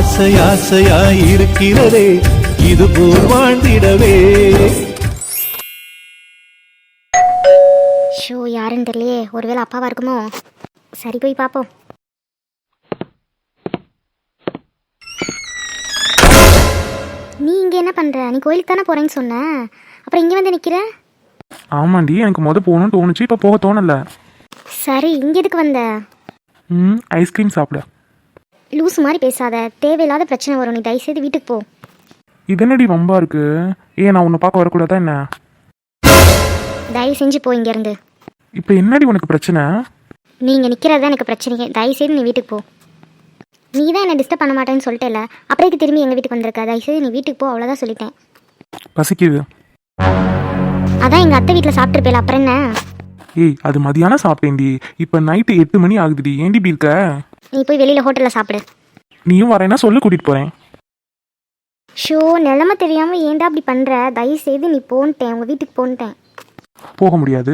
ஆசை ஆசையாய் இருக்கிறதே இது போல் வாழ்ந்திடவே. ஷோ யாருன்னு தெரியலையே. ஒருவேளை அப்பாவா இருக்குமோ? சரி போய் பார்ப்போம் நீ இங்கே என்ன பண்ணுற நீ கோயிலுக்கு தானே போகிறேன்னு சொன்ன. அப்புறம் இங்கே வந்து நிற்கிற ஆமாண்டி எனக்கு முத போகணும்னு தோணுச்சு இப்போ போக தோணல. சரி இங்கே எதுக்கு வந்த? ம் ஐஸ்கிரீம் சாப்பிட. லூஸ் மாதிரி பேசாத. தேவையில்லாத பிரச்சனை வரும். நீ தயவுசெய்து வீட்டுக்கு போ. இது என்னடி ரொம்ப இருக்கு? ஏன் நான் உன்னை பார்க்க வரக்கூடாதா என்ன? தயவு செஞ்சு போ இங்கேருந்து. இப்போ என்னடி உனக்கு பிரச்சனை? நீ இங்கே நிற்கிறது தான் எனக்கு பிரச்சனையே. தயவுசெய்து நீ வீட்டுக்கு போ. நீ தான் என்னை டிஸ்டர்ப் பண்ண மாட்டேன்னு சொல்லிட்டேல அப்புறம் திரும்பி எங்கள் வீட்டுக்கு வந்திருக்க? தயவுசெய்து நீ வீட்டுக்கு போ. அவ்வளோதான் சொல்லிட்டேன். பசிக்குது. அதான் எங்கள் அத்தை வீட்டில் சாப்பிட்ருப்பேல அப்புறம் என்ன? ஏய் அது மதியானம் சாப்பிட்டேன்டி. இப்போ நைட்டு எட்டு மணி ஆகுதுடி. ஏன்டி இப்படி இருக்க? நீ போய் வெளியில் ஹோட்டலில் சாப்பிடு. நீயும் வரேன்னா சொல்லு கூட்டிகிட்டு போகிறேன் ஷோ நிலமை தெரியாமல் ஏன்டா அப்படி பண்ணுற தயவு செய்து நீ போன்ட்டேன் உங்கள் வீட்டுக்கு போன்ட்டேன். போக முடியாது.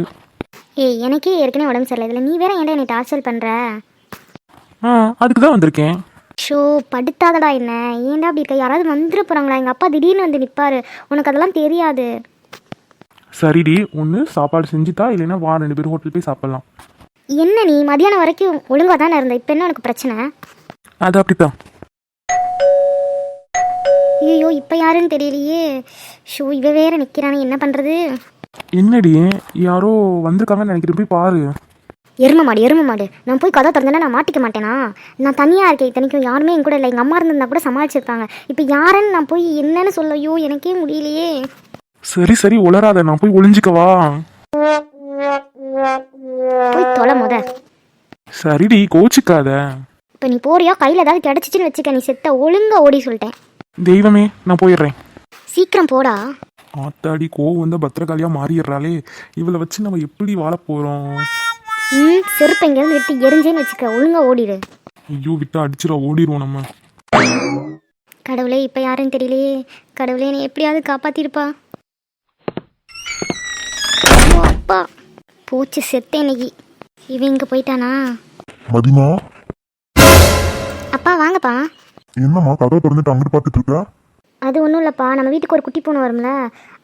ஏய் எனக்கே ஏற்கனவே உடம்பு சரியில்லை. இதில் நீ வேற ஏன்டா என்னை டார்ச்சர் பண்ணுற ஆ அதுக்கு தான் வந்திருக்கேன். ஷோ படுத்தாதடா என்ன? ஏன்டா அப்படி இருக்க? யாராவது வந்துட போகிறாங்களா எங்கள் அப்பா திடீர்னு வந்து நிற்பாரு உனக்கு அதெல்லாம் தெரியாது. சரிடி ஒன்று சாப்பாடு செஞ்சுட்டா இல்லைன்னா வா ரெண்டு பேரும் ஹோட்டல் போய் சாப்பிட்லாம். என்ன நீ மதியானம் வரைக்கும் ஒழுங்காக தானே இருந்த? இப்போ என்ன உனக்கு பிரச்சனை? அது அப்படித்தான். ஐயோ இப்போ யாருன்னு தெரியலையே. ஷோ இவ வேற நிற்கிறானே என்ன பண்ணுறது என்னடி? யாரோ வந்திருக்காங்கன்னு நினைக்கிறேன். போய் பாரு. எரும மாடு எரும மாடு. நான் போய் கதை திறந்தேன்னா நான் மாட்டிக்க மாட்டேனா? நான் தனியாக இருக்கேன் இத்தனைக்கும். யாருமே என் கூட இல்லை. எங்கள் அம்மா இருந்திருந்தா கூட சமாளிச்சிருப்பாங்க. இப்போ யாருன்னு நான் போய் என்னன்னு சொல்ல ஐயோ எனக்கே முடியலையே. சரி சரி உளராத நான் போய் ஒளிஞ்சிக்கவா போய் தொலை முத. சரிடி கோச்சிக்காத. இப்போ நீ போறியா? கையில் ஏதாவது கிடச்சிச்சின்னு வச்சுக்க நீ செத்த ஒழுங்கா ஓடி சொல்லிட்டேன். தெய்வமே நான் போயிடுறேன். சீக்கிரம் போடா. ஆத்தாடி கோவம் வந்து பத்திரகாளியா மாறிடுறாளே. இவளை வச்சு நம்ம எப்படி வாழ போறோம்? ம் செருப்பு எங்கேருந்து விட்டு எரிஞ்சேன்னு வச்சுக்க ஒழுங்கா ஓடிடு. ஐயோ விட்டா அடிச்சிட ஓடிடுவோம் நம்ம. கடவுளே இப்போ யாருன்னு தெரியலையே. கடவுளே நீ எப்படியாவது காப்பாத்திருப்பா. அப்பா. போச்சு செத்தேன் இன்னைக்கு இவன் இங்கே போயிட்டானா? மதிமா? அப்பா வாங்கப்பா. என்னம்மா கதவை திறந்துட்டு அங்கிட்டு பார்த்துட்டு இருக்க? அது ஒன்றும் இல்லைப்பா நம்ம வீட்டுக்கு ஒரு குட்டி பூனை வரும்ல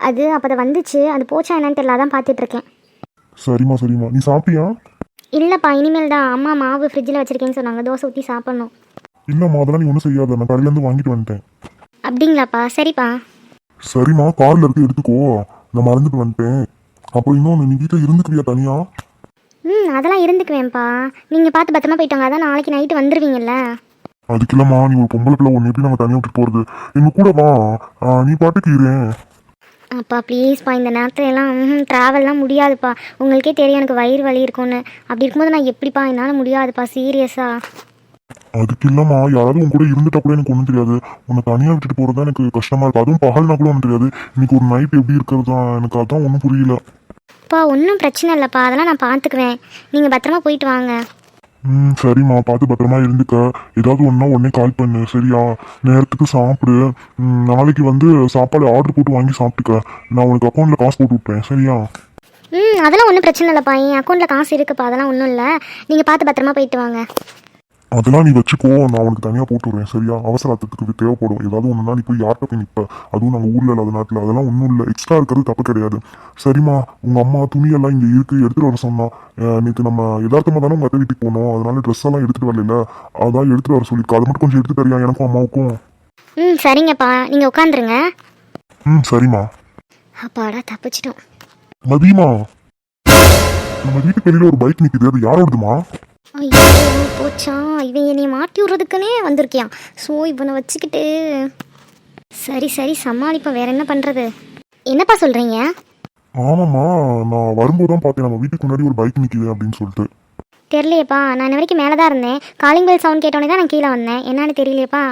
அது அப்போ அதை வந்துச்சு அது போச்சா என்னன்னு தெரியல அதான் பார்த்துட்டு இருக்கேன். சரிம்மா சரிம்மா. நீ சாப்பிட்டியா? இல்லைப்பா இனிமேல் தான் அம்மா மாவு ஃப்ரிட்ஜில் வச்சிருக்கேன்னு சொன்னாங்க தோசை ஊற்றி சாப்பிட்ணும். இல்லம்மா அதெல்லாம் நீ ஒன்றும் செய்யாத நான் கடையிலேருந்து வாங்கிட்டு வந்துட்டேன். அப்படிங்களாப்பா சரிப்பா. சரிம்மா கார்ல இருக்கு எடுத்துக்கோ. நான் மறந்துட்டு வந்துட்டேன். அப்புறம் இன்னொன்று நீ வீட்டில் இருந்துக்குவியா தனியா? ம் அதெல்லாம் இருந்துக்குவேன்ப்பா. நீங்கள் பார்த்து பத்திரமா போயிட்டாங்க அதான் நாளைக்கு நைட்டு வந்துடுவீங்கல்ல அதுக்கு இல்லம்மா நீ ஒரு பொம்பளை பிள்ளை ஒன்று எப்படி நம்ம தனியாக விட்டு போகிறது எங்க கூட வா. ஆ, நீ பாட்டுக்கு இரேன் அப்பா ப்ளீஸ்ப்பா இந்த நேரத்துல எல்லாம் ட்ராவல்லாம் முடியாதுப்பா. உங்களுக்கே தெரியும் எனக்கு வயிறு வலி இருக்கும்னு. அப்படி இருக்கும்போது நான் எப்படிப்பா என்னால் முடியாதுப்பா சீரியஸாக அதுக்கு இல்லம்மா யாராவது உன் கூட இருந்துட்டா கூட எனக்கு ஒன்றும் தெரியாது. உன்னை தனியாக விட்டுட்டு போகிறது தான் எனக்கு கஷ்டமா இருக்கு. அதுவும் பகல்னா கூட ஒன்றும் தெரியாது. இன்னைக்கு ஒரு நைட் எப்படி இருக்கிறது தான் எனக்கு அதான் ஒன்றும் புரியல. அப்பா ஒன்றும் பிரச்சனை இல்லைப்பா. அதெல்லாம் நான் பார்த்துக்குவேன் நீங்கள் பத்திரமா போயிட்டு வாங்க. ம் சரிம்மா. பார்த்து பத்திரமா இருந்துக்க. ஏதாவது ஒன்றா உடனே கால் பண்ணு. சரியா? நேரத்துக்கு சாப்பிடு. ம், நாளைக்கு வந்து சாப்பாடு ஆர்டர் போட்டு வாங்கி சாப்பிட்டுக்க. நான் உனக்கு அக்கௌண்ட்டில் காசு போட்டு விட்றேன் சரியா? ம் அதெல்லாம் ஒன்றும் பிரச்சனை இல்லைப்பா. என் அக்கௌண்ட்டில் காசு இருக்குப்பா. அதெல்லாம் ஒன்றும் இல்லை. நீங்கள் பார்த்து பத்திரமா போயிட்டு வாங்க. அதெல்லாம் நீ வச்சுக்கோ. நான் உனக்கு தனியாக போட்டு விட்றேன் சரியா? அவசரத்துக்கு தேவைப்படும். ஏதாவது ஒன்றுனா நீ போய் யார்கிட்ட போய் நிற்ப அதுவும் நாங்கள் ஊரில் இல்லாத நாட்டில். அதெல்லாம் ஒன்றும் இல்லை. எக்ஸ்ட்ரா இருக்கிறது தப்பு கிடையாது. சரிம்மா. உங்கள் அம்மா துணியெல்லாம் இங்கே இருக்கு. எடுத்துகிட்டு வர சொன்னா. அஹ், நேற்று நம்ம யதார்த்தமாக தானே உங்கள் அத்தை வீட்டுக்கு போனோம். அதனால ட்ரெஸ் எல்லாம் எடுத்துகிட்டு வரல அதான் எடுத்துகிட்டு வர சொல்லியிருக்கா. அதை மட்டும் கொஞ்சம் எடுத்து தரியா? எனக்கும் அம்மாவுக்கும். ம் சரிங்கப்பா. நீங்கள் உட்காந்துருங்க. ம் சரிம்மா. அப்பாடா தப்பிச்சிட்டோம். மதியமா? நம்ம வீட்டுக்கு வெளியில ஒரு பைக் நிக்குது. அது யாரோடதுமா? ஐயோ போச்சா? இவன் என்னைய மாட்டி விட்றதுக்குனே வந்திருக்கியான் ஸோ இவனை வச்சுக்கிட்டு சரி சரி சமாளிப்போம். வேற என்ன பண்ணுறது என்னப்பா சொல்கிறீங்க ஆமாம்மா நான் வரும்போது தான் பார்த்தேன். நம்ம வீட்டுக்கு முன்னாடி ஒரு பைக் நிக்குது அப்படின்னு சொல்லிட்டு. தெரியலையேப்பா. நான் இன்ன வரைக்கும் மேலே தான் இருந்தேன். காலிங் பெல் சவுண்ட் கேட்டோன்னே தான் நான் கீழே வந்தேன். என்னன்னு தெரியலையேப்பா?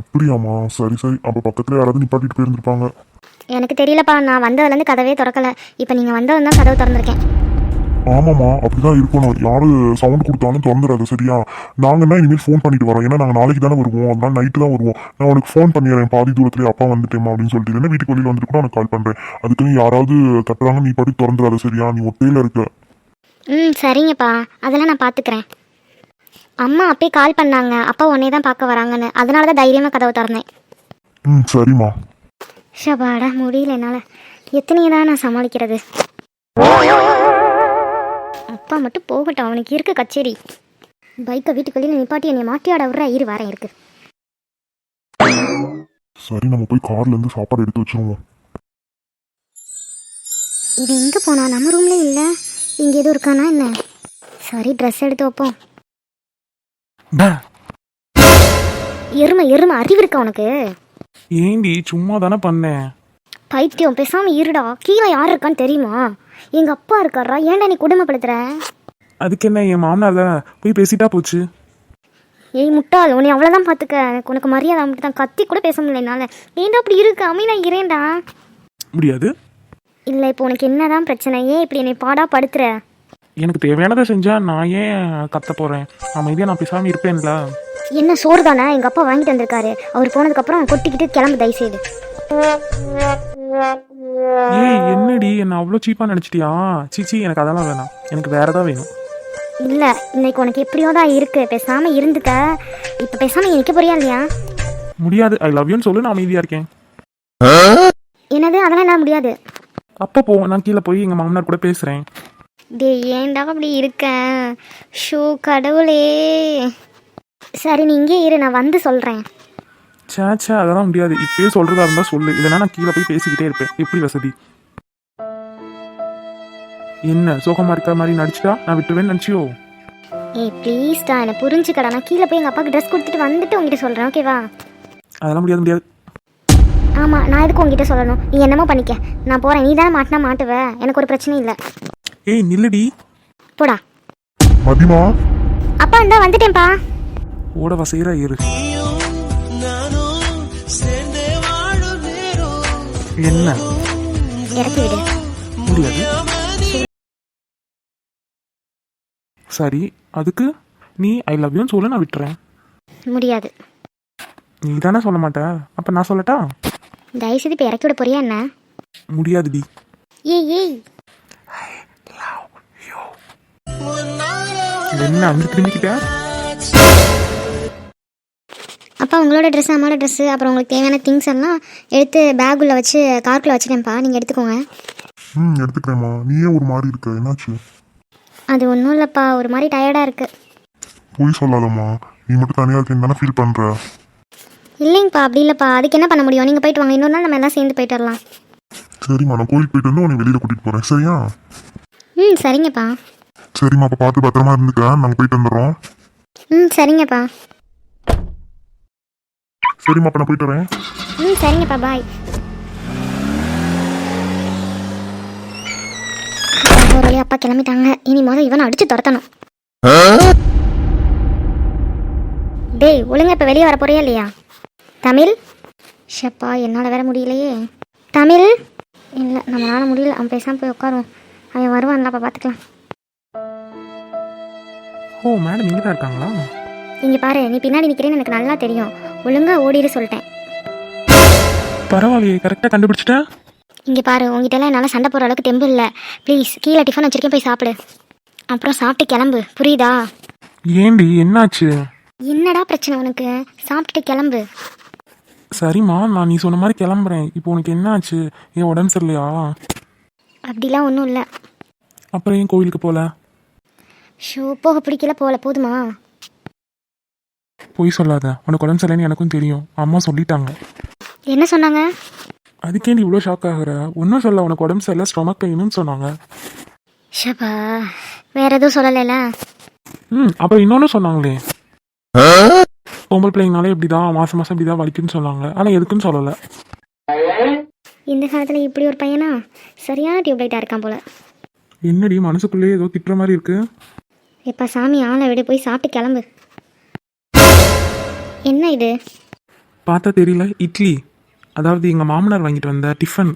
அப்படியாம்மா. சரி சரி. அப்போ பக்கத்துல யாராவது நிப்பாட்டிட்டு போயிருந்திருப்பாங்க. எனக்கு தெரியலப்பா. நான் வந்ததுலேருந்து கதவே திறக்கல. இப்போ நீங்கள் வந்ததும் தான் கதவு திறந்திருக்கேன். ஆமாம்மா அப்படிதான் இருக்கணும். யாரு சவுண்ட் கொடுத்தாலும் திறந்துடாது சரியா? நாங்கள் தான் இனிமேல் ஃபோன் பண்ணிட்டு வரோம். ஏன்னா நாங்கள் நாளைக்கு தானே வருவோம். அதனால நைட்டு தான் வருவோம். நான் உனக்கு ஃபோன் பண்ணிடுறேன். பாதி தூரத்துலேயே அப்பா வந்துட்டேமா அப்படின்னு சொல்லிட்டு. என்ன வீட்டுக்கு வெளியில் வந்துட்டு கூட உனக்கு கால் பண்ணுறேன் அதுக்குன்னு யாராவது தட்டுறாங்க நீ பாட்டி திறந்துடாது சரியா? நீ ஒத்தையில இருக்க. ம் சரிங்கப்பா. அதெல்லாம் நான் பார்த்துக்கிறேன் அம்மா அப்பயே கால் பண்ணாங்க. அப்பா உன்னே தான் பார்க்க வராங்கன்னு. அதனால தான் தைரியமாக கதவை திறந்தேன். ம் சரிம்மா. ஷபாடா முடியல என்னால். எத்தனையை தான் நான் சமாளிக்கிறது? அப்பா மட்டும் போகட்டும் அவனுக்கு இருக்கு கச்சேரி. பைக்கை வீட்டுக்குள்ளேயே நிப்பாட்டி என்னை மாட்டி ஆட விட்ற இரு வரேன் இருக்கு. சரி நம்ம போய் கார்ல இருந்து சாப்பாடு எடுத்து வச்சிருவோம். இது எங்கே போனா? நம்ம ரூம்ல இல்லை. இங்கே எதுவும் இருக்கானா என்ன? சரி ட்ரெஸ் எடுத்து வைப்போம். எருமை எருமை அறிவு இருக்கா உனக்கு? ஏண்டி சும்மா தானே பண்ணேன். பைத்தியம் பேசாம இருடா. கீழே யார் இருக்கான்னு தெரியுமா? எங்க அப்பா இருக்காரா? ஏன்டா நீ குடும்பப்படுத்துற அதுக்கு என்ன என் மாமனார் தானே போய் பேசிட்டா போச்சு? ஏய் முட்டாள் உன்னை அவ்வளோதான் பார்த்துக்க எனக்கு உனக்கு மரியாதை மட்டும் தான் கத்தி கூட பேச முடியல என்னால். ஏன்டா அப்படி இருக்கு? அமைனா இரேண்டா முடியாது. இல்லை இப்போ உனக்கு என்னதான் பிரச்சனை? ஏன் இப்படி என்னை பாடா படுத்துற? எனக்கு தேவையானதை செஞ்சா நான் ஏன் கத்த போறேன்? அமைதியா நான் பேசாம இருப்பேன்ல. என்ன சோறு தானே? எங்கள் அப்பா வாங்கிட்டு வந்திருக்காரு. அவர் போனதுக்கப்புறம் கொட்டிக்கிட்டு கிளம்பு தயவுசெய்து. ஏய் என்னடி? என்ன அவ்வளோ சீப்பா நினைச்சிட்டியா? சீச்சி எனக்கு அதெல்லாம் வேணாம். எனக்கு வேற தான் வேணும். இல்லை இன்னைக்கு உனக்கு எப்படியோ தான் இருக்கு. பேசாமல் இருந்துக்க. இப்போ பேசாமல் நிற்க போறியா இல்லையா? முடியாது. ஐ லவ் யூன்னு சொல்லு நான் அமைதியா இருக்கேன். என்னது? அதெல்லாம் என்ன முடியாது. அப்போ போ நான் கீழே போய் எங்க மாமனார் கூட பேசுறேன். டேய் ஏன்டா அப்படி இருக்க? ஷோ கடவுளே. சரி நீ இங்கே இரு நான் வந்து சொல்கிறேன் சே சே அதெல்லாம் முடியாது. இப்பயே சொல்றதா இருந்தா சொல்லு. இல்லைன்னா நான் கீழே போய் பேசிக்கிட்டே இருப்பேன். எப்படி வசதி? என்ன சோகமா இருக்க மாதிரி நடிச்சிட்டா? நான் விட்டுருவேன்னு நினச்சியோ? ஏய் ப்ளீஸ்டா என்னை புரிஞ்சுக்கடா. நான் கீழே போய் எங்கள் அப்பாவுக்கு ட்ரெஸ் கொடுத்துட்டு வந்துட்டு உங்ககிட்ட சொல்கிறேன் ஓகேவா அதெல்லாம் முடியாது முடியாது. ஆமாம் நான் எதுக்கு உங்ககிட்ட சொல்லணும்? நீ என்னமோ பண்ணிக்க. நான் போகிறேன் நீ தானே மாட்டினா மாட்டுவ? எனக்கு ஒரு பிரச்சனையும் இல்லை. ஏய் நில்லுடி. போடா. மதிமா? அப்பா இந்தா வந்துட்டேன்ப்பா. ஓட வசையிற இரு என்ன? இறக்கி விடு. முடியாது. சரி அதுக்கு நீ ஐ லவ் யூன்னு சொல்ல நான் விட்டுறேன். முடியாது. நீ தானே சொல்ல மாட்ட. அப்ப நான் சொல்லட்டா? தயவுசெய்து இப்போ இறக்கி விட போறியா என்ன? முடியாதுடி. ஏய் ஏய். என்ன அங்க திரும்பிக்கிட்ட? அப்பா உங்களோட ட்ரெஸ் அம்மாவோட ட்ரெஸ்ஸு அப்புறம் உங்களுக்கு தேவையான திங்ஸ் எல்லாம் எடுத்து பேக்குள்ளே வச்சு கார்க்குள்ளே வச்சுட்டேன்ப்பா. நீங்கள் எடுத்துக்கோங்க. ம் எடுத்துக்கிறேம்மா. நீயே ஒரு மாதிரி இருக்க. என்னாச்சு? அது ஒன்றும் இல்லைப்பா. ஒரு மாதிரி டயர்டாக இருக்குது பொய் சொல்லாதம்மா. நீ மட்டும் தனியாக இருக்கேன்னு தானே ஃபீல் பண்ணுற இல்லைங்கப்பா. அப்படி இல்லைப்பா. அதுக்கு என்ன பண்ண முடியும்? நீங்கள் போயிட்டு வாங்க. இன்னொரு நாள் நம்ம எல்லாம் சேர்ந்து போயிட்டு வரலாம். சரிம்மா. நான் கோயிலுக்கு போயிட்டு வந்து உன்னை வெளியில் கூட்டிகிட்டு போகிறேன் சரியா? ம் சரிங்கப்பா. சரிம்மா. அப்போ பார்த்து பத்திரமா இருந்துக்க. நாங்கள் போயிட்டு வந்துடுறோம். ம் சரிங்கப்பா. சரிம்மா அப்போ நான் போயிட்டு வரேன். ம் சரிங்கப்பா பாய் ஒரு வழியா அப்பா கிளம்பிட்டாங்க. இனி முதல் இவனை அடிச்சு துரத்தணும். டேய் ஒழுங்கா இப்போ வெளியே வர போறியா இல்லையா? தமிழ்? ஷப்பா என்னால் வேற முடியலையே. தமிழ்? இல்லை நம்மளால முடியல. அவன் பேசாமல் போய் உட்காருவோம் அவன் வருவான்ல அப்போ பார்த்துக்கலாம் ஓ மேடம் இங்கே தான் இருக்காங்களா? இங்கே பாரு நீ பின்னாடி நிற்கிறேன்னு எனக்கு நல்லா தெரியும். ஒழுங்கா ஓடிடு சொல்லிட்டேன். பரவாயில்லையே கரெக்டாக கண்டுபிடிச்சிட்டேன் இங்கே பாரு உங்ககிட்டலாம் என்னால் சண்டை போடுற அளவுக்கு தெம்பு இல்லை. ப்ளீஸ் கீழே டிஃபன் வச்சிருக்கேன் போய் சாப்பிடு. அப்புறம் சாப்பிட்டு கிளம்பு புரியுதா? ஏண்டி என்னாச்சு? என்னடா பிரச்சனை உனக்கு? சாப்பிட்டுட்டு கிளம்பு. சரிம்மா நான் நீ சொன்ன மாதிரி கிளம்புறேன். இப்போ உனக்கு என்னாச்சு? ஏன் உடம்பு சரியில்லையா? அப்படிலாம் ஒன்றும் இல்லை. அப்புறம் ஏன் கோவிலுக்கு போல? ஷோ போக பிடிக்கல போகல போதுமா? பொய் சொல்லாத. உனக்கு உடம்பு சரியில்லைன்னு எனக்கும் தெரியும். அம்மா சொல்லிட்டாங்க. என்ன சொன்னாங்க? அதுக்கேண்டி இவ்வளோ ஷாக் ஆகுற? ஒன்றும் சொல்ல உனக்கு உடம்பு சரியில்லை ஸ்டொமக் பெயின்னு சொன்னாங்க. ஷபா வேற எதுவும் சொல்லலைல? ம் அப்புறம் இன்னொன்று சொன்னாங்களே. பொம்பளை பிள்ளைங்கனாலே இப்படி தான் மாதம் மாதம் இப்படி தான் வலிக்குன்னு சொன்னாங்க. ஆனால் எதுக்குன்னு சொல்லலை. இந்த காலத்தில் இப்படி ஒரு பையனா? சரியான டியூப்லைட்டாக இருக்கான் போல. என்னடி மனசுக்குள்ளேயே ஏதோ திட்டுற மாதிரி இருக்கு? எப்பா சாமி ஆளை விட போய் சாப்பிட்டு கிளம்பு. என்ன இது? பார்த்தா தெரியல இட்லி. அதாவது எங்கள் மாமனார் வாங்கிட்டு வந்த டிஃபன்.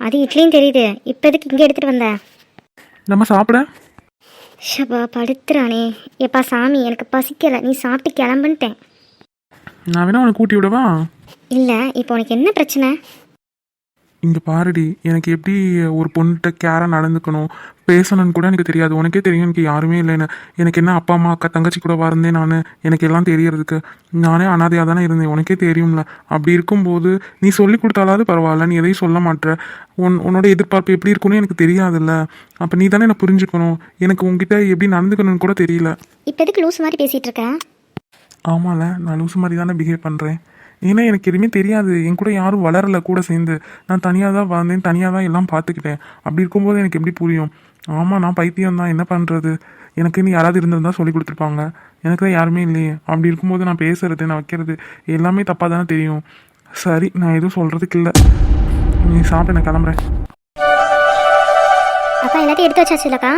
அது இட்லியும் தெரியுது. இப்போ எதுக்கு இங்கே எடுத்துகிட்டு வந்த? நம்ம சாப்பிட. ஷபா படுத்துறானே. எப்பா சாமி எனக்கு பசிக்கலை. நீ சாப்பிட்டு கிளம்புன்ட்டேன். நான் வேணா உனக்கு கூட்டி விடவா? இல்லை இப்போ உனக்கு என்ன பிரச்சனை? இங்கே பாருடி எனக்கு எப்படி ஒரு பொண்ணுகிட்ட கேராக நடந்துக்கணும் பேசணும்னு கூட எனக்கு தெரியாது. உனக்கே தெரியும் எனக்கு யாருமே இல்லைன்னு. எனக்கு என்ன அப்பா அம்மா அக்கா தங்கச்சி கூட இருந்தேன் நான். எனக்கு எல்லாம் தெரியறதுக்கு. நானே அனாதையாக தானே இருந்தேன். உனக்கே தெரியும்ல. அப்படி இருக்கும்போது நீ சொல்லி கொடுத்தாலாவது பரவாயில்ல. நீ எதையும் சொல்ல மாட்ற உன் உன்னோட எதிர்பார்ப்பு எப்படி இருக்குன்னு எனக்கு தெரியாதுல்ல. அப்போ நீ தானே என்ன புரிஞ்சுக்கணும். எனக்கு உன்கிட்ட எப்படி நடந்துக்கணும்னு கூட தெரியல. இப்போ எதுக்கு லூஸ் மாதிரி பேசிகிட்டு இருக்கேன் ஆமால நான் லூசு மாதிரி தானே பிஹேவ் பண்ணுறேன் ஏன்னா எனக்கு எதுவுமே தெரியாது. என் கூட யாரும் வளரல கூட சேர்ந்து. நான் தனியாக தான் வந்தேன் தனியாக தான் எல்லாம் பார்த்துக்கிட்டேன். அப்படி இருக்கும்போது எனக்கு எப்படி புரியும்? ஆமாம் நான் பைத்தியம் தான். என்ன பண்ணுறது எனக்கு நீ யாராவது இருந்திருந்தா சொல்லி கொடுத்துருப்பாங்க. எனக்கு தான் யாருமே இல்லையே. அப்படி இருக்கும்போது நான் பேசுறது நான் வைக்கிறது எல்லாமே தப்பாக தானே தெரியும். சரி நான் எதுவும் சொல்கிறதுக்கு இல்லை. நீ சாப்பிட்டு நான் கிளம்புறேன். அப்பா எல்லாத்தையும் எடுத்து வச்சாச்சு இல்லைக்கா?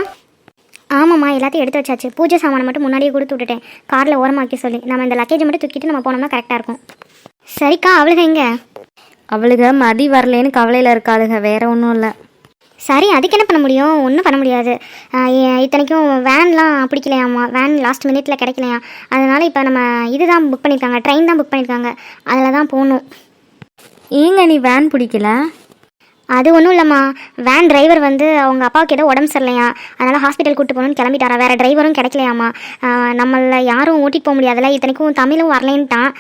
ஆமாம்மா எல்லாத்தையும் எடுத்து வச்சாச்சு. பூஜை சாமானை மட்டும் முன்னாடியே கொடுத்து விட்டுட்டேன். காரில் ஓரமாக்கி சொல்லி. நம்ம இந்த லக்கேஜை மட்டும் தூக்கிட்டு நம்ம போனோம்னா கரெக்டாக இருக்கும். சரிக்கா அவளுக எங்க? அவளுக மதி வரலேன்னு கவலையில் இருக்காளுக வேற ஒன்றும் இல்லை. சரி அதுக்கு என்ன பண்ண முடியும்? ஒன்றும் பண்ண முடியாது. ஆஹ் இத்தனைக்கும் வேன்லாம் பிடிக்கலையாம்மா. வேன் லாஸ்ட் மினிட்ல கிடைக்கலையா? அதனால இப்போ நம்ம இதுதான் புக் பண்ணியிருக்காங்க ட்ரெயின் தான் புக் பண்ணியிருக்காங்க அதில் தான் போகணும் ஏங்க நீ வேன் பிடிக்கல? அது ஒன்றும் இல்லைம்மா. வேன் டிரைவர் வந்து அவங்க அப்பாவுக்கு ஏதோ உடம்பு சரியில்லையா. அதனால் ஹாஸ்பிட்டல் கூட்டு போகணும்னு கிளம்பிட்டாரா. வேறு டிரைவரும் கிடைக்கலையாம்மா. நம்மள யாரும் ஓட்டிட்டு போக முடியாதுல்ல. இத்தனைக்கும் தமிழும் வரலேன்ட்டான்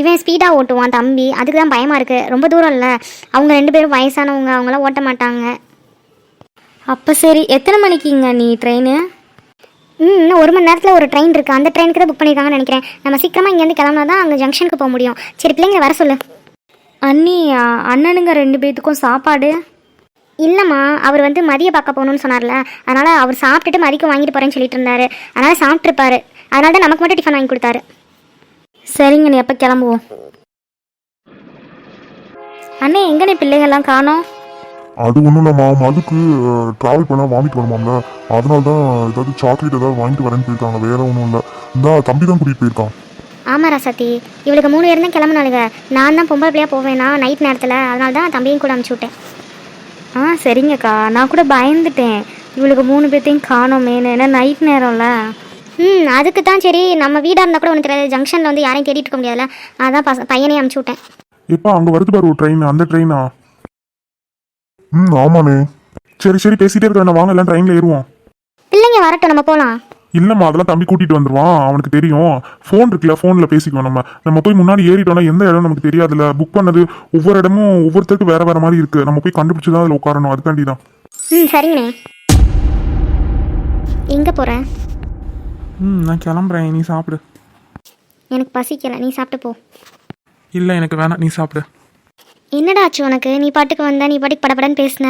இவன் ஸ்பீடாக ஓட்டுவான் தம்பி. அதுக்கு தான் பயமாக இருக்குது ரொம்ப தூரம் இல்லை. அவங்க ரெண்டு பேரும் வயசானவங்க. அவங்களாம் ஓட்ட மாட்டாங்க. அப்போ சரி எத்தனை மணிக்குங்க நீ ட்ரெயின் ம் இன்னும் ஒரு மணி நேரத்தில் ஒரு ட்ரெயின் இருக்குது அந்த ட்ரெயினுக்கு தான் புக் பண்ணியிருக்காங்கன்னு நினைக்கிறேன். நம்ம சீக்கிரமாக இங்கேருந்து கிளம்புனா தான் அங்கே ஜங்ஷனுக்கு போக முடியும். சரி பிள்ளைங்க வர சொல்லு. அண்ணி அண்ணனுங்க ரெண்டு பேத்துக்கும் சாப்பாடு? இல்லைம்மா அவர் வந்து மதிய பார்க்க போகணும்னு சொன்னார்ல. அதனால் அவர் சாப்பிட்டுட்டு மதியம் வாங்கிட்டு போகிறேன்னு சொல்லிட்டு இருந்தாரு. அதனால் சாப்பிட்ருப்பாரு அதனால தான் நமக்கு மட்டும் டிஃபன் வாங்கி கொடுத்தாரு. சரிங்க நீ எப்போ கிளம்புவோம். அண்ணே எங்கண்ணே பிள்ளைங்கள்லாம் காணோம்? அது ஒன்றும் இல்லைம்மா. மதுக்கு ட்ராவல் பண்ண வாமிட் வருமாம்ல அதனால தான் ஏதாவது சாக்லேட் ஏதாவது வாங்கிட்டு வரேன்னு போயிருக்காங்க. வேற ஒன்றும் இல்லை. இந்த தம்பி தான் கூட்டிகிட்டு போயிருக்கான். ஆமாம் ராசாத்தி இவளுக்கு மூணு பேர் தான் கிளம்புனாளுங்க. நான் தான் பொம்பளை பிள்ளையாக போவேனா. நைட் நேரத்தில். அதனால தான் தம்பியும் கூட அனுப்பிச்சி விட்டேன். ஆ சரிங்கக்கா. நான் கூட பயந்துட்டேன். இவளுக்கு மூணு பேர்த்தையும் காணோமேன்னு ஏன்னா நைட் நேரம்ல? ம் அதுக்கு தான் சரி. நம்ம வீடாக இருந்தால் கூட ஒன்று தெரியாது. ஜங்ஷனில் வந்து யாரையும் தேடிட்டு இருக்க முடியாதுல்ல அதான் பச பையனையும் அனுப்பிச்சி விட்டேன். எப்போ அங்கே வருது பாரு ட்ரெயின் அந்த ட்ரெயினா ம் ஆமாண்ணே. சரி சரி பேசிட்டே இருக்க வேணாம். வாங்க எல்லாம் ட்ரெயினில் ஏறுவோம். பிள்ளைங்க வரட்டும் நம்ம போகலாம் இல்லம்மா அதெல்லாம் தம்பி கூட்டிட்டு வந்துருவான் அவனுக்கு தெரியும். ஃபோன் இருக்குல்ல ஃபோன்ல பேசிக்குவோம் நம்ம. நம்ம போய் முன்னாடி ஏறிட்டோம்னா எந்த இடம் நமக்கு தெரியாதுல்ல. புக் பண்ணது ஒவ்வொரு இடமும் ஒவ்வொருத்தருக்கு வேற வேற மாதிரி இருக்கு. நம்ம போய் கண்டுபிடிச்சு தான் அதில் உட்காரணும். அதுக்காண்டி தான். ம் சரிங்கண்ணே எங்கே போகிறேன் ம் நான் கிளம்புறேன். நீ சாப்பிடு. எனக்கு பசிக்கலை. நீ சாப்பிட்டு போ. இல்லை எனக்கு வேணாம். நீ சாப்பிடு. என்னடா ஆச்சு உனக்கு? நீ பாட்டுக்கு வந்த நீ பாட்டுக்கு படபடன்னு பேசின.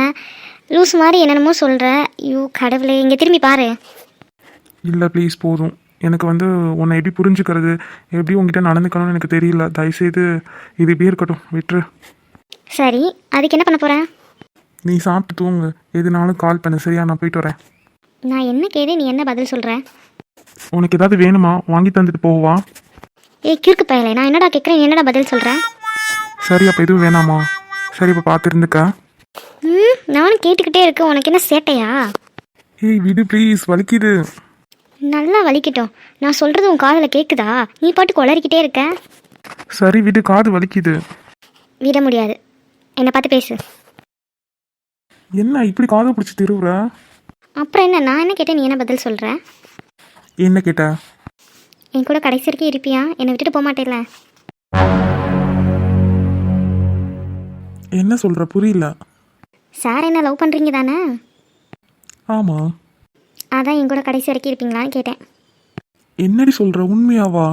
லூஸ் மாதிரி என்னென்னமோ சொல்கிற ஐயோ கடவுளே. இங்கே திரும்பி பாரு. இல்லை ப்ளீஸ் போதும். எனக்கு வந்து உன்னை எப்படி புரிஞ்சுக்கிறது? எப்படி உங்ககிட்ட நடந்துக்கணும்னு எனக்கு தெரியல. தயவுசெய்து இது இப்படியே இருக்கட்டும். விட்டுரு. சரி அதுக்கு என்ன பண்ண போகிறேன் நீ சாப்பிட்டு தூங்கு. எதுனாலும் கால் பண்ணு. சரியா? நான் போயிட்டு வரேன். நான் என்ன கேடு நீ என்ன பதில் சொல்கிற உனக்கு ஏதாவது வேணுமா? வாங்கி தந்துட்டு போவா? ஏய் கிறுக்கு பயலே. நான் என்னடா கேட்குறேன் என்னடா பதில் சொல்கிறேன் சரி அப்போ எதுவும் வேணாமா? சரி இப்போ பார்த்துருந்துக்க ம் நானும் கேட்டுக்கிட்டே இருக்கேன். உனக்கு என்ன சேட்டையா? ஏய் விடு ப்ளீஸ் வலிக்குது. நல்லா வலிக்கட்டும். நான் சொல்கிறது உன் காதில் கேட்குதா நீ பாட்டுக்கு உளறிக்கிட்டே இருக்க. சரி விடு காது வலிக்குது. விட முடியாது. என்னை பார்த்து பேசு. என்ன இப்படி காது பிடிச்சி திருவுற? அப்புறம் என்ன நான் என்ன கேட்டேன் நீ என்ன பதில் சொல்கிற என்ன கேட்ட? என் கூட கடைசி வரைக்கும் இருப்பியா? என்னை விட்டுட்டு போக மாட்டேல என்ன சொல்ற புரியல. சார் என்ன லவ் பண்ணுறீங்க தானே? ஆமா. அதான் என் கூட கடைசி வரைக்கும் இருப்பீங்களான்னு கேட்டேன். என்னடி சொல்ற? உண்மையாவா?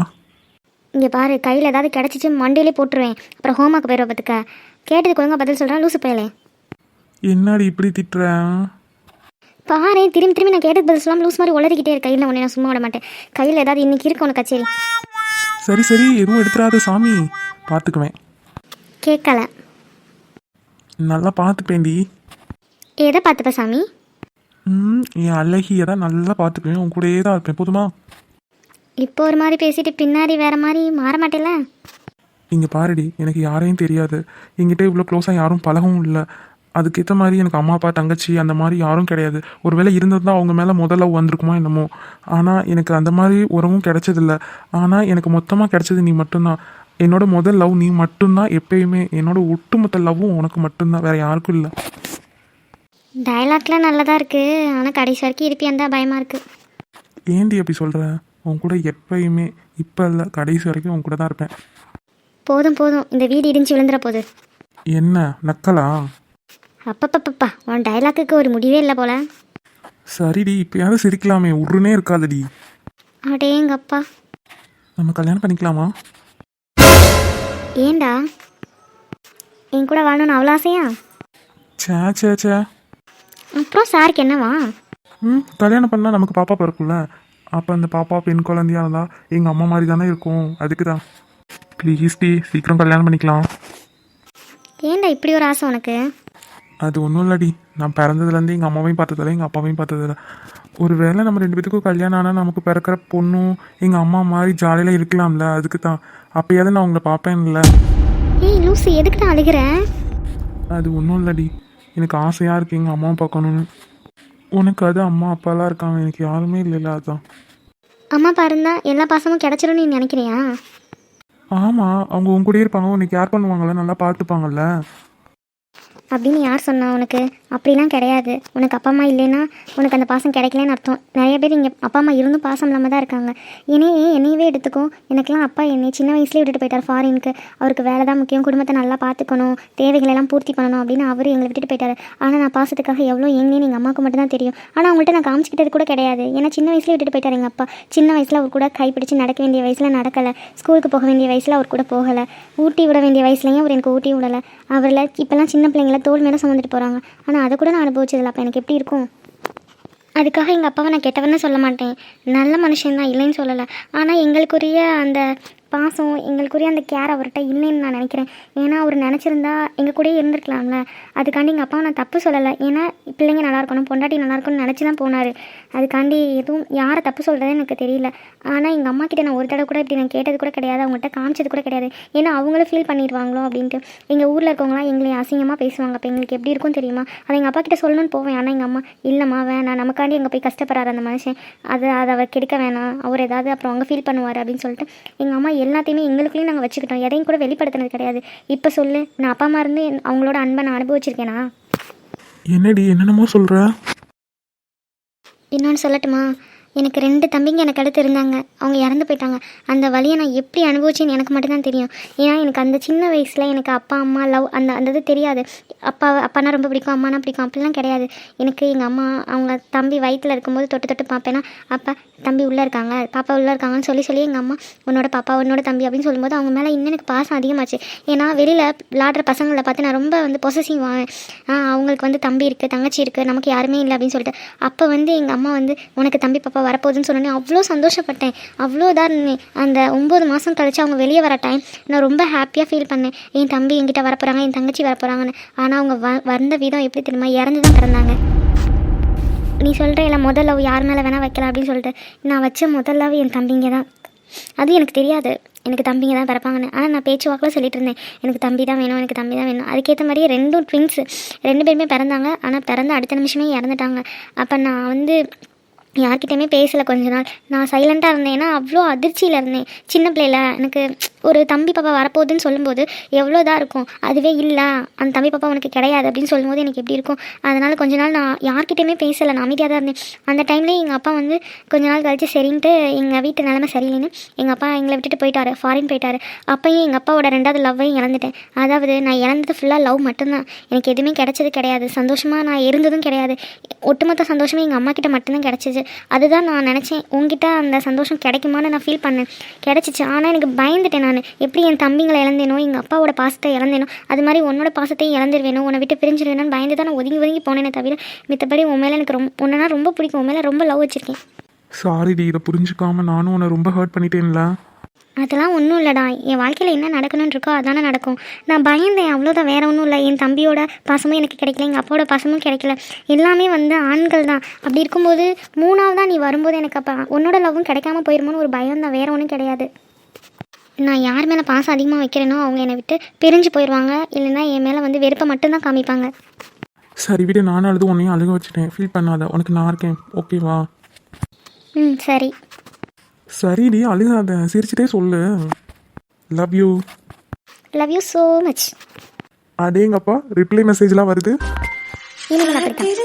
இங்கே பாரு கையில் ஏதாவது கிடச்சிச்சு மண்டையிலே போட்டுருவேன். அப்புறம் ஹோம்ஒர்க் போயிடுவ பார்த்துக்க கேட்டதுக்கு ஒழுங்கா பதில் சொல்கிறேன் லூசு பயலே. என்னடி இப்படி திட்டுற? பாரு திரும்பி திரும்பி நான் கேட்டது பதில் சொல்லாமல் லூஸ் மாதிரி உளறிக்கிட்டே இருக்க. கையில் உன்னை நான் சும்மா விட மாட்டேன். கையில் ஏதாவது இன்னைக்கு இருக்கு உனக்கு கச்சேரி? சரி சரி எதுவும் எடுத்துறாத சாமி. பார்த்துக்குவேன் கேட்கல. நல்லா பார்த்துப்பேன்டி எதை பார்த்துப்ப சாமி? ம் என் அழகியை தான் நல்லா பார்த்துக்குவேன். உன் கூடயே தான் இருப்பேன். போதுமா? இப்போ ஒரு மாதிரி பேசிட்டு பின்னாடி வேற மாதிரி மாற மாட்டேல இங்கே பாருடி எனக்கு யாரையும் தெரியாது. என்கிட்ட இவ்வளோ க்ளோஸாக யாரும் பழகவும் இல்லை. அதுக்கேற்ற மாதிரி எனக்கு அம்மா அப்பா தங்கச்சி அந்த மாதிரி யாரும் கிடையாது. ஒருவேளை இருந்திருந்தா அவங்க மேலே முதல்ல வந்திருக்குமா என்னமோ. ஆனால் எனக்கு அந்த மாதிரி உறவும் கிடைச்சதில்ல. ஆனால் எனக்கு மொத்தமாக கிடைச்சது நீ மட்டும்தான். என்னோட முதல் லவ் நீ மட்டும்தான். எப்பயுமே என்னோட ஒட்டுமொத்த லவ்வும் உனக்கு மட்டும்தான். வேற யாருக்கும் இல்லை. டயலாக்லாம் நல்லதாக இருக்குது ஆனால் கடைசி வரைக்கும் இருப்பியான் தான் பயமாக இருக்குது ஏண்டி அப்படி சொல்கிற உன் கூட எப்பயுமே இப்போ இல்லை கடைசி வரைக்கும் உன் கூட தான் இருப்பேன். போதும் போதும். இந்த வீடு இடிஞ்சு விழுந்துற போகுது என்ன? நக்கலா? அப்பப்பப்பப்பா உன் டயலாக்குக்கு ஒரு முடிவே இல்லை போல. சரிடி இப்பயாவது சிரிக்கலாமே. உருனே இருக்காதடி. அடேங்கப்பா நம்ம கல்யாணம் பண்ணிக்கலாமா? ஏண்டா? என் கூட வாழணும்னு அவ்வளோ ஆசையா? சே சே சே அப்புறம் சாருக்கு என்னவா? ம் கல்யாணம் பண்ணால் நமக்கு பாப்பா பிறக்கும்ல. அப்போ அந்த பாப்பா பெண் குழந்தையா இருந்தால் எங்கள் அம்மா மாதிரி தானே இருக்கும். அதுக்கு தான் ப்ளீஸ் டி சீக்கிரம் கல்யாணம் பண்ணிக்கலாம். ஏண்டா இப்படி ஒரு ஆசை உனக்கு? அது ஒன்றும் இல்லடி. நான் பிறந்ததுலேருந்து எங்கள் அம்மாவையும் பார்த்ததில்ல எங்கள் அப்பாவையும் பார்த்ததில்ல. ஒரு வேளை நம்ம ரெண்டு பேத்துக்கும் கல்யாணம் ஆனால் நமக்கு பிறக்கிற பொண்ணும் எங்கள் அம்மா மாதிரி ஜாலியாக இருக்கலாம்ல அதுக்கு தான் அப்பயாவது நான் உங்களை பார்ப்பேன்ல. ஏய் லூசு எதுக்கு தான் அழுகிற? அது ஒன்றும் இல்லடி. எனக்கு ஆசையாக இருக்கு எங்கள் அம்மாவை பார்க்கணுன்னு உனக்கு அது அம்மா அப்பாலாம் இருக்காங்க. எனக்கு யாருமே இல்லைல்ல அதான். அம்மா பாருந்தா எல்லா பாசமும் கிடைச்சிரும்னு நீ நினைக்கிறியா? ஆமாம் அவங்க உன் கூடயே இருப்பாங்க. உனக்கு கேர் பண்ணுவாங்கல்ல நல்லா பார்த்துப்பாங்கல்ல. அப்படின்னு யார் சொன்னா உனக்கு? அப்படிலாம் கிடையாது. உனக்கு அப்பா அம்மா இல்லைன்னா உனக்கு அந்த பாசம் கிடைக்கலன்னு அர்த்தம். நிறைய பேர் இங்கே அப்பா அம்மா இருந்தும் பாசம் இல்லாமல் தான் இருக்காங்க. என்னையே என்னையவே எடுத்துக்கோ. எனக்கெல்லாம் அப்பா என்னை சின்ன வயசுலேயே விட்டுட்டு போயிட்டார் ஃபாரினுக்கு அவருக்கு வேலை தான் முக்கியம். குடும்பத்தை நல்லா பார்த்துக்கணும் தேவைகளை எல்லாம் பூர்த்தி பண்ணணும் அப்படின்னு அவர் எங்களை விட்டுட்டு போயிட்டார். ஆனால் நான் பாசத்துக்காக எவ்வளோ ஏங்கினேன்னு எங்கள் அம்மாவுக்கு மட்டும் தான் தெரியும். ஆனால் அவங்கள்ட்ட நான் காமிச்சிக்கிட்டது கூட கிடையாது. ஏன்னா சின்ன வயசுலேயே விட்டுட்டு போயிட்டார் எங்கள் அப்பா. சின்ன வயசில் அவர் கூட கைப்பிடிச்சு நடக்க வேண்டிய வயசில் நடக்கலை. ஸ்கூலுக்கு போக வேண்டிய வயசில் அவர் கூட போகலை. ஊட்டி விட வேண்டிய வயசுலையும் அவர் எனக்கு ஊட்டி விடலை. அவரில் இப்போல்லாம் சின்ன பிள்ளைங்கள தோல் மேலே சுமந்துட்டு போகிறாங்க ஆனால் அதை கூட நான் அனுபவிச்சதில்ல. அப்போ எனக்கு எப்படி இருக்கும்? அதுக்காக எங்கள் அப்பாவை நான் கெட்டவன்னு சொல்ல மாட்டேன். நல்ல மனுஷன்தான் இல்லைன்னு சொல்லலை. ஆனால் எங்களுக்குரிய அந்த பாசம் எங்களுக்குரிய அந்த கேர் அவர்கிட்ட இல்லைன்னு நான் நினைக்கிறேன். ஏன்னா அவர் நினச்சிருந்தா எங்கள் கூடயே இருந்திருக்கலாம்ல. அதுக்காண்டி எங்கள் அப்பாவை நான் தப்பு சொல்லலை. ஏன்னா பிள்ளைங்க நல்லா இருக்கணும் பொண்டாட்டி நல்லா இருக்கணும்னு நினச்சி தான் போனார். அதுக்காண்டி எதுவும் யாரை தப்பு சொல்கிறதே எனக்கு தெரியல. ஆனால் எங்கள் அம்மா கிட்டே நான் ஒரு தடவை கூட இப்படி நான் கேட்டது கூட கிடையாது. அவங்ககிட்ட காமிச்சது கூட கிடையாது. ஏன்னா அவங்களும் ஃபீல் பண்ணிடுவாங்களோ அப்படின்ட்டு. எங்கள் ஊரில் இருக்கவங்களாம் எங்களை அசிங்கமாக பேசுவாங்க. அப்போ எங்களுக்கு எப்படி இருக்கும் தெரியுமா? அதை எங்கள் அப்பா கிட்ட சொல்லணும்னு போவேன். ஆனால் எங்கள் அம்மா இல்லைம்மா வேணாம். நமக்காண்டி எங்கே போய் கஷ்டப்படுறாரு அந்த மனுஷன். அதை அதை அவர் கெடுக்க வேணாம். அவர் ஏதாவது அப்புறம் அவங்க ஃபீல் பண்ணுவார் அப்படின்னு சொல்லிட்டு எங்கள் அம்மா எல்லாத்தையுமே எங்களுக்குள்ளேயும் நாங்கள் வச்சுக்கிட்டோம். எதையும் கூட வெளிப்படுத்தினது கிடையாது. இப்போ சொல்லு நான் அப்பா அம்மா இருந்து அவங்களோட அன்பை நான் அனுபவிச்சிருக்கேனா? என்னடி என்னென்னமோ சொல்கிற இன்னொன்று சொல்லட்டுமா? எனக்கு ரெண்டு தம்பிங்க எனக்கு அடுத்து இருந்தாங்க. அவங்க இறந்து போயிட்டாங்க. அந்த வழியை நான் எப்படி அனுபவிச்சேன்னு எனக்கு மட்டும்தான் தெரியும். ஏன்னா எனக்கு அந்த சின்ன வயசில் எனக்கு அப்பா அம்மா லவ் அந்த அந்த இது தெரியாது. அப்பா அப்பானா ரொம்ப பிடிக்கும் அம்மானா பிடிக்கும். அப்படிலாம் கிடையாது. எனக்கு எங்கள் அம்மா அவங்க தம்பி வயிற்றில் இருக்கும்போது தொட்டு தொட்டு பார்ப்பேன்னா அப்பா தம்பி உள்ளே இருக்காங்க. பாப்பா உள்ளே இருக்காங்கன்னு சொல்லி சொல்லி எங்கள் அம்மா உன்னோட பாப்பா உன்னோட தம்பி அப்படின்னு சொல்லும்போது அவங்க மேலே இன்னும் எனக்கு பாசம் அதிகமாச்சு. ஏன்னா வெளியில் விளாடுற பசங்களை பார்த்து நான் ரொம்ப வந்து பொசசிவ் ஆவேன். ஆ, அவங்களுக்கு வந்து தம்பி இருக்குது தங்கச்சி இருக்குது நமக்கு யாருமே இல்லை அப்படின்னு சொல்லிட்டு. அப்போ வந்து எங்கள் அம்மா வந்து உனக்கு தம்பி பாப்பா வரப்போகுதுன்னு சொன்னோன்னே அவ்வளோ சந்தோஷப்பட்டேன். அவ்வளோ இதாக இருந்தேன். அந்த ஒம்பது மாதம் கழிச்சு அவங்க வெளியே வர டைம் நான் ரொம்ப ஹாப்பியாக ஃபீல் பண்ணேன். என் தம்பி என்கிட்ட வரப்போகிறாங்க என் தங்கச்சி வரப்போகிறாங்கன்னு ஆனால் அவங்க வ வந்த விதம் எப்படி தெரியுமா? இறந்து தான் பிறந்தாங்க. நீ சொல்கிற இல்லை முதல் லவ் யார் மேலே வேணால் வைக்கலாம் அப்படின்னு சொல்லிட்டு நான் வச்ச முதல் லவ் என் தம்பிங்க தான் அது எனக்கு தெரியாது. எனக்கு தம்பிங்க தான் பிறப்பாங்கன்னு. ஆனால் நான் பேச்சு வாக்கில் சொல்லிட்டு இருந்தேன். எனக்கு தம்பி தான் வேணும் எனக்கு தம்பி தான் வேணும். அதுக்கேற்ற மாதிரியே ரெண்டும் ட்வின்ஸ் ரெண்டு பேருமே பிறந்தாங்க. ஆனால் பிறந்த அடுத்த நிமிஷமே இறந்துட்டாங்க. அப்போ நான் வந்து யார்கிட்டயுமே பேசலை கொஞ்ச நாள். நான் சைலண்ட்டாக இருந்தேன் ஏன்னா அவ்வளோ அதிர்ச்சியில் இருந்தேன். சின்ன பிள்ளையில எனக்கு ஒரு தம்பி பாப்பா வரப்போகுதுன்னு சொல்லும்போது எவ்வளோ இதாக இருக்கும்? அதுவே இல்லை அந்த தம்பி பாப்பா உனக்கு கிடையாது அப்படின்னு சொல்லும்போது எனக்கு எப்படி இருக்கும்? அதனால் கொஞ்ச நாள் நான் யார்கிட்டயுமே பேசலை நான் அமைதியாக தான் இருந்தேன். அந்த டைம்லேயே எங்கள் அப்பா வந்து கொஞ்ச நாள் கழித்து சரின்ட்டு எங்கள் வீட்டு நிலமை சரியில்லைன்னு எங்கள் அப்பா எங்களை விட்டுட்டு போயிட்டாரு ஃபாரின் போயிட்டாரு. அப்பையும் எங்கள் அப்பாவோட ரெண்டாவது லவ்வையும் இழந்துட்டேன். அதாவது நான் இழந்தது ஃபுல்லாக லவ் மட்டும்தான். எனக்கு எதுவுமே கிடைச்சது கிடையாது. சந்தோஷமாக நான் இருந்ததும் கிடையாது. ஒட்டுமொத்த சந்தோஷமே எங்கள் அம்மா கிட்ட மட்டும்தான் கிடச்சிச்சு அதுதான் நான் நினச்சேன். உங்ககிட்ட அந்த சந்தோஷம் கிடைக்குமான்னு நான் ஃபீல் பண்ணேன். கிடச்சிச்சு. ஆனால் எனக்கு பயந்துட்டேன் நான். எப்படி என் தம்பிங்களை இழந்தேனோ எங்கள் அப்பாவோட பாசத்தை இழந்தேனோ அது மாதிரி உன்னோட பாசத்தையும் இழந்துருவேனோ உன்னை விட்டு பிரிஞ்சிருவேணும்னு பயந்து தான் நான் ஒதுங்கி ஒதுங்கி போனேனே தவிர மித்தபடி உன் மேலே எனக்கு ரொம்ப உன்னனா ரொம்ப பிடிக்கும். உன் மேலே ரொம்ப லவ் வச்சுருக்கேன். சாரிடி இதை புரிஞ்சுக்காம நானும் உன்னை ரொம்ப ஹர்ட் பண்ணிட்டேன்ல. அதெல்லாம் ஒன்றும் இல்லைடா. என் வாழ்க்கையில் என்ன நடக்கணும்னு இருக்கோ அதானே நடக்கும். நான் பயந்தேன் அவ்வளோதான் வேற ஒன்றும் இல்லை. என் தம்பியோட பாசமும் எனக்கு கிடைக்கல. எங்கள் அப்பாவோட பாசமும் கிடைக்கல. எல்லாமே வந்து ஆண்கள் தான். அப்படி இருக்கும்போது மூணாவதாக நீ வரும்போது எனக்கு அப்போ உன்னோட லவ்வும் கிடைக்காம போயிருமோன்னு ஒரு பயம் தான். வேற ஒன்றும் கிடையாது. நான் யார் மேலே பாசம் அதிகமாக வைக்கிறேனோ அவங்க என்னை விட்டு பிரிஞ்சு போயிடுவாங்க இல்லைன்னா என் மேலே வந்து வெறுப்பை மட்டும்தான் காமிப்பாங்க. சரி விட. நானும் அழுது உன்னையும் அழுக வச்சுட்டேன். ஃபீல் பண்ணாத. உனக்கு நான் இருக்கேன். ஓகேவா ம் சரி. சரிடி அழுகாத. சிரிச்சிட்டே சொல்லு. Love you love you so much அடேங்கப்பா ரிப்ளை மெசேஜ்லாம் வருது. இனிமேல் அப்படித்தான்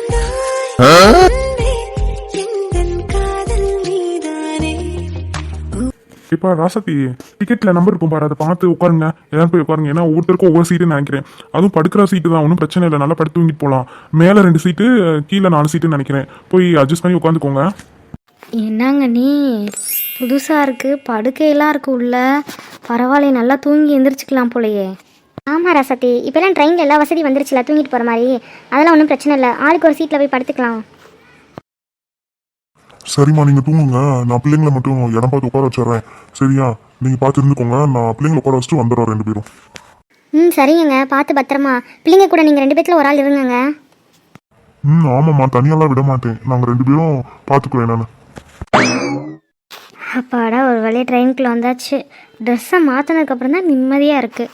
இப்போ ராசத்தி டிக்கெட்டில் நம்பர் இருக்கும் பாரு. அதை பார்த்து உட்காருங்க. எல்லாரும் போய் உட்காருங்க? ஏன்னா ஒவ்வொருத்தருக்கும் ஒவ்வொரு சீட்டு நினைக்கிறேன். அதுவும் படுக்கிற சீட்டு தான். ஒன்றும் பிரச்சனை இல்லை. நல்லா படுத்து தூங்கிட்டு போகலாம் மேலே ரெண்டு சீட்டு கீழே நாலு சீட்டுன்னு நினைக்கிறேன். போய் அட்ஜஸ்ட் பண்ணி உட்காந்துக்கோங்க. என்னங்க நீ? புதுசாக இருக்குது படுக்கையெல்லாம் இருக்கு உள்ள. பரவாயில்ல நல்லா தூங்கி எந்திரிச்சிக்கலாம் போலயே. ஆமாம் ரசத்தி இப்போலாம் ட்ரெயினில் எல்லா வசதி வந்துருச்சுல தூங்கிட்டு போகிற மாதிரி. அதெல்லாம் ஒன்றும் பிரச்சனை இல்லை. ஆளுக்கு ஒரு சீட்டில் போய் படுத்துக்கலாம். சரிம்மா நீங்க தூங்குங்க. நான் பிள்ளைங்களை மட்டும் இடம் பார்த்து உட்கார வச்சிடுறேன். சரியா? நீங்க பார்த்து இருந்துக்கோங்க. நான் பிள்ளைங்களை உட்கார வச்சுட்டு வந்துடுறோம் ரெண்டு பேரும். ம் சரிங்கங்க பார்த்து பத்திரமா. பிள்ளைங்க கூட நீங்கள் ரெண்டு பேத்துல ஒரு ஆள் இருங்கங்க. ம் ஆமாம்மா. தனியாலாம் விட மாட்டேன். நாங்கள் ரெண்டு பேரும் பார்த்துக்குறேன் நான். அப்பாடா ஒரு வழியாக ட்ரெயினுக்குள்ளே வந்தாச்சு. ட்ரெஸ்ஸை மாற்றினதுக்கப்புறம் தான் நிம்மதியாக இருக்குது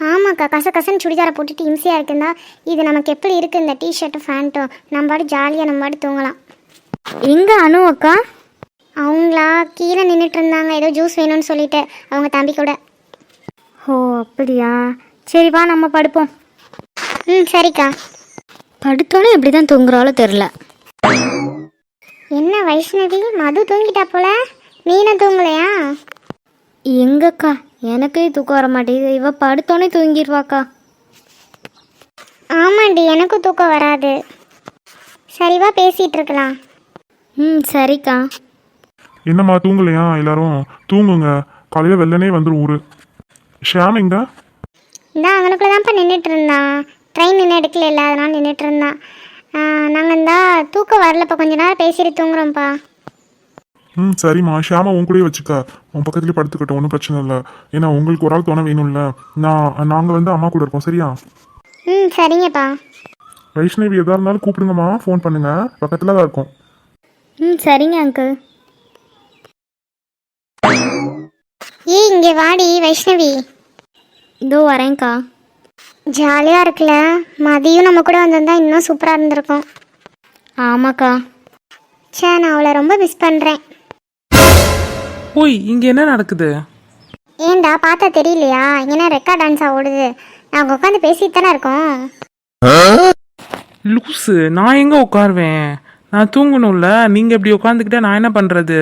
ஆமாக்கா கச கசன்னு சுடிதாரை போட்டுட்டு இம்சையாக இருக்குந்தா. இது நமக்கு எப்படி இருக்குது இந்த டிஷர்ட்டும் ஃபேண்ட்டும் நம்ம பாட்டு ஜாலியாக நம்ம பாட்டு தூங்கலாம். எங்கே அனு அக்கா? அவங்களா கீழே நின்றுட்டு இருந்தாங்க. ஏதோ ஜூஸ் வேணும்னு சொல்லிட்டு. அவங்க தம்பி கூட. ஓ அப்படியா? சரி வா நம்ம படுப்போம். ம் சரிக்கா. படுத்தோன்னே எப்படி தான் தூங்குறாலோ தெரில என்ன வைஷ்ணவி? மது தூங்கிட்டா போல? நீனும் தூங்கலையா? எங்கக்கா? எனக்கே தூக்கம் வர மாட்டேங்குது. இவ படுத்தோன்னே தூங்கிடுவாக்கா ஆமாண்டி எனக்கும் தூக்கம் வராது. சரிவா பேசிகிட்டு இருக்கலாம். ம் சரிக்கா. என்னம்மா தூங்கலையா? எல்லாரும் தூங்குங்க. காலையில் வெள்ளனே வந்துடும் ஊரு. ஷியாம் எங்க? இந்த அவனுக்குள்ள தான்ப்பா நின்றுட்டு இருந்தான். ட்ரெயின் நின்று எடுக்கல இல்லை அதனால நின்றுட்டு இருந்தான். நாங்கள் இந்தா தூக்கம் வரலப்பா. கொஞ்ச நேரம் பேசிட்டு தூங்குறோம்ப்பா. ம் சரிம்மா. ஷியாமா உன் கூடயே வச்சுக்க. உன் பக்கத்துலேயே படுத்துக்கட்டும். ஒன்றும் பிரச்சனை இல்லை. ஏன்னா உங்களுக்கு ஒரு ஆள் துணை வேணும்ல. நான் நாங்கள் வந்து அம்மா கூட இருக்கோம். சரியா? ம் சரிங்கப்பா. வைஷ்ணவி எதாக இருந்தாலும் கூப்பிடுங்கம்மா. ஃபோன் பண்ணுங்க. பக்கத்தில் தான் இருக்கும். ம் சரிங்க அங்கிள் ஏய் இங்கே வாடி வைஷ்ணவி. இதோ வரேன்க்கா. ஜாலியாக இருக்குல்ல? மதியம் நம்ம கூட வந்திருந்தா இன்னும் சூப்பராக இருந்திருக்கும். ஆமாக்கா. சே நான் அவளை ரொம்ப மிஸ் பண்ணுறேன் ஓய் இங்க என்ன நடக்குது? ஏன்டா பார்த்தா தெரியலையா? இங்கே ரெக்கார்ட் டான்ஸாக ஓடுது. நாங்கள் உட்காந்து பேசிட்டு தானே இருக்கோம். லூசு நான் எங்க உட்காருவேன்? நான் தூங்கணும்ல. நீங்க இப்படி உட்காந்துக்கிட்டே நான் என்ன பண்றது?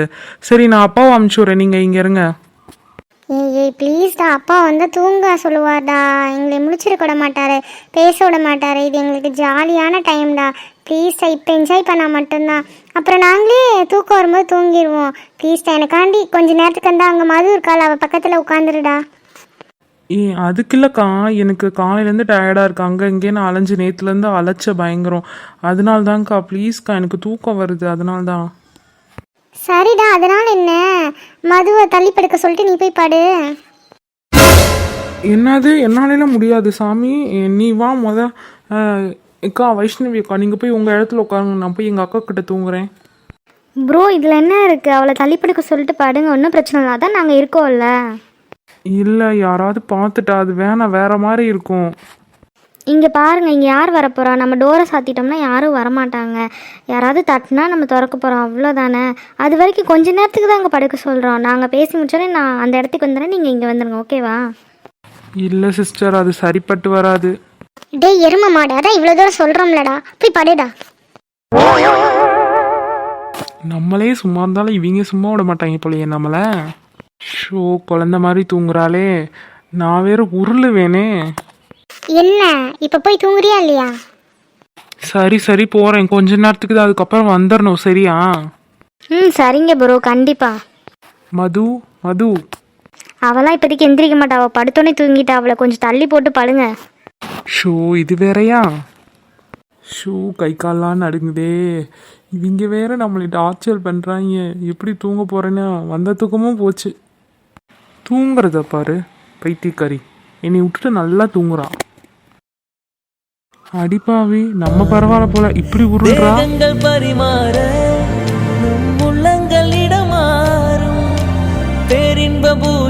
சரி நான் அப்பாவை அமுச்சு விட்றேன். நீங்க இங்க இருங்க. ஏய் ஏய் ப்ளீஸ்டா அப்பா வந்து தூங்க சொல்லுவார்டா. எங்களை முடிச்சிருக்க விட மாட்டாரு. பேச விட மாட்டாரு. இது எங்களுக்கு ஜாலியான டைம்டா ப்ளீஸ்டா இப்போ என்ஜாய் பண்ணால் மட்டும்தான் அப்புறம் நாங்களே தூக்கம் வரும்போது தூங்கிடுவோம் ப்ளீஸ்டா எனக்காண்டி கொஞ்ச நேரத்துக்கு வந்தா அங்கே மது இருக்காள் அவள் பக்கத்தில் உட்காந்துருடா ஏ அதுக்குல்லக்கா எனக்கு காலையிலேருந்து டயர்டாக இருக்கு. அங்கே இங்கே நான் அலைஞ்சு நேற்றுலேருந்து அலைச்ச பயங்கரம். அதனால தான்க்கா ப்ளீஸ்க்கா எனக்கு தூக்கம் வருது. அதனால தான் சரிடா அதனால என்ன? மதுவை தள்ளி படுக்க சொல்லிட்டு நீ போய் படு. என்னது? என்னாலலாம் முடியாது சாமி. நீ வா முத அக்கா வைஷ்ணவி அக்கா நீங்கள் போய் உங்கள் இடத்துல உட்காருங்க. நான் போய் எங்கள் அக்கா கிட்ட தூங்குறேன். ப்ரோ இதில் என்ன இருக்குது அவளை தள்ளிப்படுக்க சொல்லிட்டு படுங்க. ஒன்றும் பிரச்சனை இல்லை. அதான் நாங்கள் இருக்கோம்ல. இல்லை யாராவது பார்த்துட்டா. அது வேணாம் வேற மாதிரி இருக்கும். இங்கே பாருங்கள் இங்கே யார் வரப்போகிறா நம்ம டோரை சாத்திட்டோம்னா யாரும் வரமாட்டாங்க. யாராவது தட்டினா நம்ம திறக்க போகிறோம் அவ்வளோதானே அது வரைக்கும் கொஞ்ச நேரத்துக்கு தான் அங்கே படுக்க சொல்கிறோம் நாங்கள் பேசி முடிச்சோடனே நான் அந்த இடத்துக்கு வந்துடுறேன் நீங்கள் இங்கே வந்துடுங்க ஓகேவா இல்லை சிஸ்டர் அது சரிப்பட்டு வராது. டேய் எரும மாடு அதான் இவ்வளோ தூரம் சொல்கிறோம்லடா போய் படுடா. நம்மளே சும்மா இருந்தாலும் இவங்க சும்மா விட மாட்டாங்க போலயே நம்மளை. ஷோ குழந்த மாதிரி தூங்குறாளே. நான் வேற உருளுவேனே. என்ன இப்போ போய் தூங்குறியா இல்லையா? சரி சரி போகிறேன் கொஞ்ச நேரத்துக்கு தான் அதுக்கப்புறம் வந்துடணும் சரியா? ம் சரிங்க ப்ரோ கண்டிப்பாக மது மது. அவளாம் இப்போதைக்கு எந்திரிக்க மாட்டா. அவள் படுத்தோன்னே தூங்கிட்டா. அவளை கொஞ்சம் தள்ளி போட்டு படுங்க. ஷோ இது வேறயா? ஷூ கை கால்லாம் நடுங்குதே. இவங்க வேற நம்மளை டார்ச்சர் பண்ணுறாங்க எப்படி தூங்க போகிறேன்னா வந்த தூக்கமும் போச்சு. தூங்குறத பாரு பைத்தியக்காரி. என்னை விட்டுட்டு நல்லா தூங்குறான் அடிப்பாவி நம்ம பரவாயில்ல போல இப்படி உருள்றா? பரிமாற உள்ளங்கள் இடமாறும் பேரின்ப பூஜை